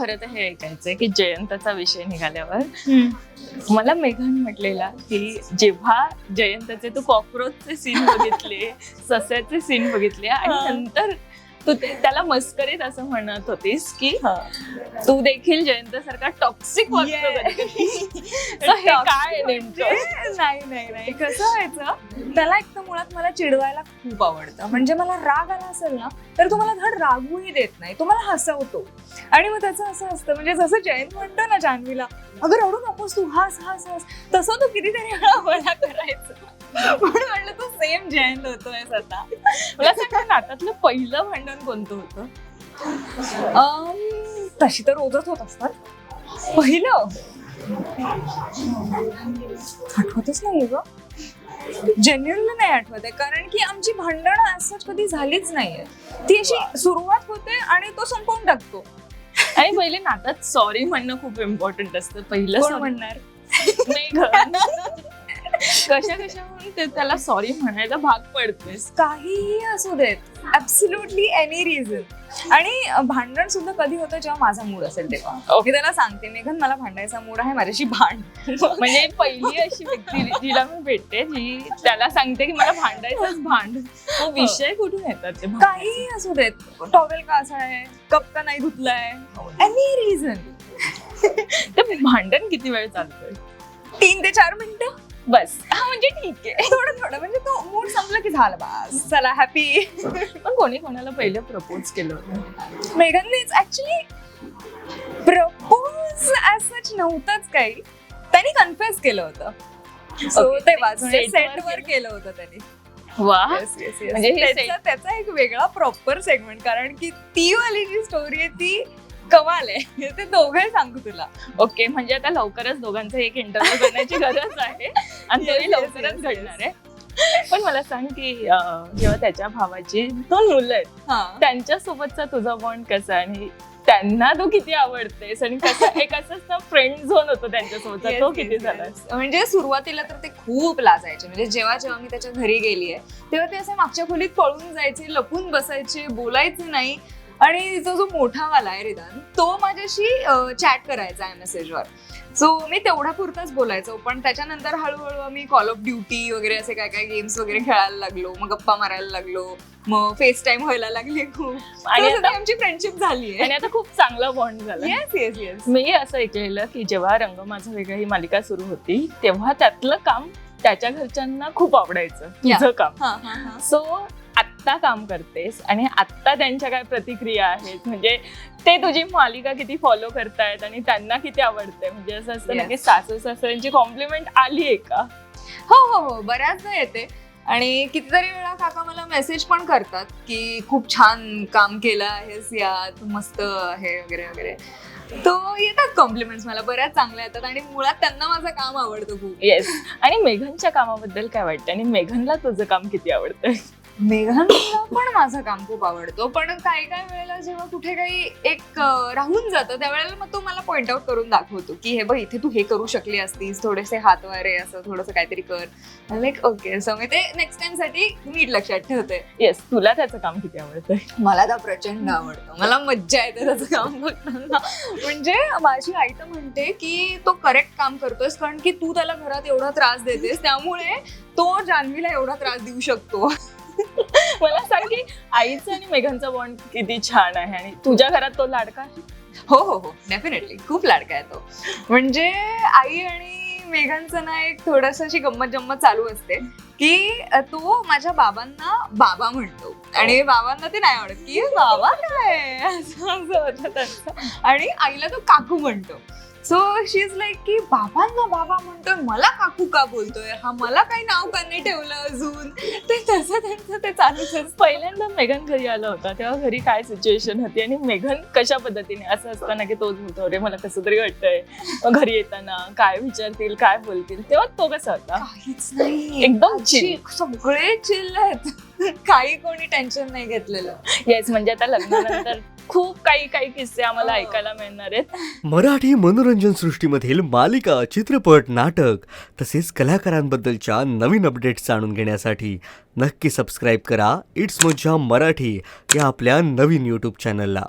खरं तर हे ऐकायचंय की जयंतचा विषय निघाल्यावर मला मेघन म्हटलेला की जेव्हा जयंतचे तू कॉक्रोचचे सीन बघितले सस्याचे सीन बघितले आणि. नंतर तू ते त्याला मस्करीत असं म्हणत होतीस की तू देखील जयंत सारखा टॉक्सिक कधी-कधी. So हे काय आहे नेमकं? म्हणजे नाही नाही. नाही कसं व्हायचं? त्याला एक तर मुळात मला चिडवायला खूप आवडतं. म्हणजे मला राग आला असेल ना तर तो मला धड रागवूही देत नाही. तो मला हसवतो. आणि मग त्याचं असं असतं म्हणजे जसं जयंत म्हणतो ना जान्हवीला अगं रडू नकोस तू हस हस हस. तसं तू कितीतरी वेळा मला करायचं. म्हणून म्हणलं तू सेम जयंत होतोय आता. मला सांग नातातलं पहिलं भांडण कोणतं होतं? अम, तशी तर रोजच होत असतात. पहिलं? आठवतच नाही ग. जेन्युअनली नाही आठवत आहे. कारण की आमची भांडणं असं कधी झालीच नाहीये. ती अशी सुरुवात होते आणि तो संपवून टाकतो. आणि पहिले नातात सॉरी म्हणणं खूप इम्पॉर्टंट असतं. पहिलं कोण sorry. म्हणणार? मेघन कशा कशा म्हणून ते त्याला सॉरी म्हणायला भाग पडतेस. काहीही असू देत. ऍब्सुल्युटली एनी रिझन आणि भांडण सुद्धा कधी होतं जेव्हा माझा मूड असेल तेव्हा? मी त्याला सांगते मेघन मला भांडायचा मूड आहे माझ्याशी भांड. म्हणजे पहिली अशी व्यक्ती जिला मी भेटते जी त्याला सांगते की मला भांडायचंच भांड. तो विषय कुठून येतात ते? काहीही असू देत. टॉवेल का असा आहे? कप का नाही धुतलाय? एनी रिझन ते भांडण किती वेळ चालतंय? तीन ते चार मिनिटं. बस. हा म्हणजे ठीक आहे. थोडं थोडं. म्हणजे तो मूड संपला की झालं बस. चला हॅपी पण कोणी कोणाला पहिलं प्रपोज केलं होतं? मेघननेच ऍक्च्युली प्रपोज सच नव्हतंच काही. त्यांनी कन्फेस केलं होतं. सो वर सेटवर केलं. होतं त्यांनी. वा. म्हणजे हे त्याचा एक वेगळा प्रॉपर सेगमेंट कारण की ती वाली जी स्टोरी आहे ती कमाल आहे. ते दोघे सांगू तुला. ओके म्हणजे आता लवकरच दोघांचा एक इंटरव्ह्यू करण्याची गरज आहे. आणि तोही yes, लवकरच घडणार आहे. पण मला सांग की जेव्हा त्याच्या भावाची दोन मुलं आहेत हा. त्यांच्यासोबतचा तुझा बॉन्ड कसा आणि त्यांना तू किती आवडतेस? आणि कसं एक असंच ना फ्रेंड झोन होतो त्यांच्यासोबतचा. तो किती. झाला म्हणजे सुरुवातीला तर ते खूप लाजायचे. म्हणजे जेव्हा जेव्हा मी त्याच्या घरी गेली आहे तेव्हा ते असे मागच्या खोलीत पळून जायचे लपून बसायचे बोलायचे नाही. आणि जो जो मोठा वाला आहे रिदान तो माझ्याशी चॅट करायचा आहे मेसेजवर सो मी तेवढा पुरताच बोलायचो पण त्याच्यानंतर हळूहळू आम्ही कॉल ऑफ ड्युटी वगैरे असे काय काय गेम्स वगैरे खेळायला लागलो मग गप्पा मारायला लागलो मग फेस टाइम व्हायला लागले खूप. आणि आमची फ्रेंडशिप झाली आणि आता खूप चांगला बॉन्ड झाला. येस येस येस मी असं ऐकलेलं की जेव्हा रंग माझं वेगळं ही मालिका सुरू होती तेव्हा त्यातलं काम त्याच्या घरच्यांना खूप आवडायचं तुझं. काम. सो आत्ता काम करतेस आणि आत्ता त्यांच्या काय प्रतिक्रिया आहेत? म्हणजे ते तुझी मालिका किती फॉलो करतायत आणि त्यांना किती आवडते म्हणजे असं असतं ना. की सासू सासऱ्यांची कॉम्प्लिमेंट आली आहे का? हो हो हो. बऱ्याचदा येते. आणि कितीतरी वेळा काका मला मेसेज पण करतात की खूप छान काम केलं आहेस यात मस्त आहे वगैरे वगैरे. तो येतात कॉम्प्लिमेंट्स मला. बऱ्याच चांगल्या येतात आणि मुळात त्यांना माझं काम आवडतं खूप. येस आणि मेघनच्या कामाबद्दल काय वाटतं? आणि मेघनला तुझं काम किती आवडतं? मेघांना पण माझं काम खूप आवडतो. पण काही काही वेळेला जेव्हा कुठे काही एक अं, राहून जातं त्यावेळेला मग तो मला पॉइंट आउट करून दाखवतो की हे बघ इथे तू हे करू शकली असतीस थोडेसे हात वारे असं थोडंसं काहीतरी कर. लाईक ओके सो मी ते नेक्स्ट टाइमसाठी नीट लक्षात ठेवते. येस तुला त्याचं काम किती आवडतं? मला तर प्रचंड आवडतं. मला मज्जा येते त्याचं काम बघताना. म्हणजे माझी आई तर म्हणते की तो करेक्ट काम करतोयस कारण की तू त्याला घरात एवढा त्रास देतेस त्यामुळे तो जान्हवीला एवढा त्रास देऊ शकतो. मला सांग की आईचं आणि मेघनचा बॉन्ड किती छान आहे आणि तुझ्या घरात तो लाडका आहे? हो हो हो. डेफिनेटली खूप लाडका आहे तो. म्हणजे आई आणि मेघांचं ना एक थोडस अशी गंमत जम्मत चालू असते की तो माझ्या बाबांना बाबा म्हणतो. आणि बाबांना ते नाही आवडत की बाबा काय? असं असं होतं त्यांचं. आणि आईला तो काकू म्हणतो. सो शी इज लाईक की बाबांना बाबा म्हणतोय मला काकू का बोलतोय? हा मला काही नाव का नाही ठेवलं अजून? ते तसं त्यांचं ते चालूच असतं पहिल्यांदा मेघन घरी आला होता तेव्हा घरी काय सिच्युएशन होती आणि मेघन कशा पद्धतीने असं असताना की तोच होतो रे मला कसं तरी वाटतंय मग घरी येताना काय विचारतील काय बोलतील? तेव्हा तो कसा होता? काहीच नाही. एकदम. सगळे चिल आहेत. काही कोणी टेन्शन नाही घेतलेलं. येस म्हणजे आता लग्नानंतर खूप काही काही किस्से आम्हाला हो. ऐकायला मिळणार आहेत. मराठी मनोरंजन सृष्टीमधील मालिका चित्रपट नाटक तसेच कलाकारांबद्दलच्या नवीन अपडेट्स जाणून घेण्यासाठी नक्की सबस्क्राईब करा. इट्स मज्जा मराठी या आपल्या नवीन यूट्यूब चॅनलला